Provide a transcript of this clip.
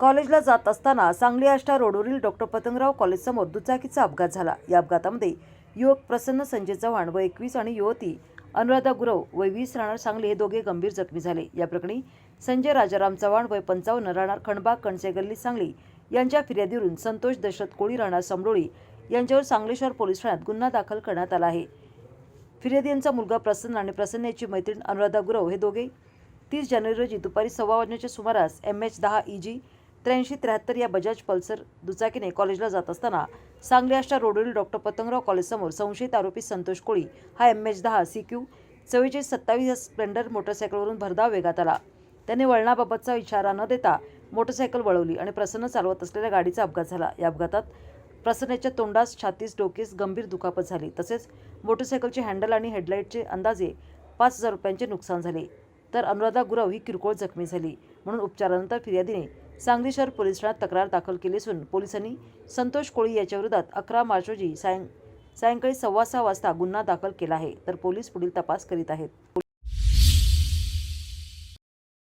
कॉलेजला जात असताना सांगली आष्टा रोडवरील डॉक्टर पतंगराव कॉलेजसमोर दुचाकीचा अपघात झाला. या अपघातामध्ये युवक प्रसन्न संजय चव्हाण व एकवीस आणि युवती अनुराधा गुरव व वीस राहणार सांगली हे दोघे गंभीर जखमी झाले. या प्रकरणी संजय राजाराम चव्हाण वय पंचावन्न राहणार खंडबाग कणसे गल्ली सांगली यांच्या फिर्यादीवरून संतोष दशरथ कोळी राहणार समडोळी यांच्यावर सांगलेश्वर पोलीस ठाण्यात गुन्हा दाखल करण्यात आला आहे. फिर्यादी यांचा मुलगा प्रसन्न आणि प्रसन्न याची मैत्रीण अनुराधा गुरव हे दोघे तीस जानेवारी रोजी दुपारी सव्वा वाजण्याच्या सुमारास एम एच दहा ई जी त्र्याऐंशी त्र्याहत्तर या बजाज पल्सर दुचाकीने कॉलेजला जात असताना सांगली आष्टा रोडवरील डॉक्टर पतंगराव कॉलेजसमोर संशयित आरोपी संतोष कोळी हा एम एच दहा सी क्यू चव्वेचाळीस सत्तावीस या स्प्लेंडर मोटरसायकलवरून भरधाव वेगात आला. त्याने वळणाबाबतचा इशारा न देता मोटरसायकल वळवली आणि प्रसन्न चालवत असलेल्या गाडीचा अपघात झाला. या अपघातात प्रसन्नच्या तोंडास छातीस डोकेस गंभीर दुखापत झाली. तसेच मोटरसायकलचे हँडल आणि हेडलाईटचे अंदाजे पाच हजार रुपयांचे नुकसान झाले. तर अनुराधा गुरव ही किरकोळ जखमी झाली म्हणून उपचारानंतर फिर्यादीने सांगली शहर पोलीस ठाण्यात तक्रार दाखल केली असून पोलिसांनी संतोष कोळी याच्याविरोधात अकरा मार्च रोजी सायं सायंकाळी सव्वा सहा वाजता गुन्हा दाखल केला आहे तर पोलीस पुढील तपास करीत आहेत.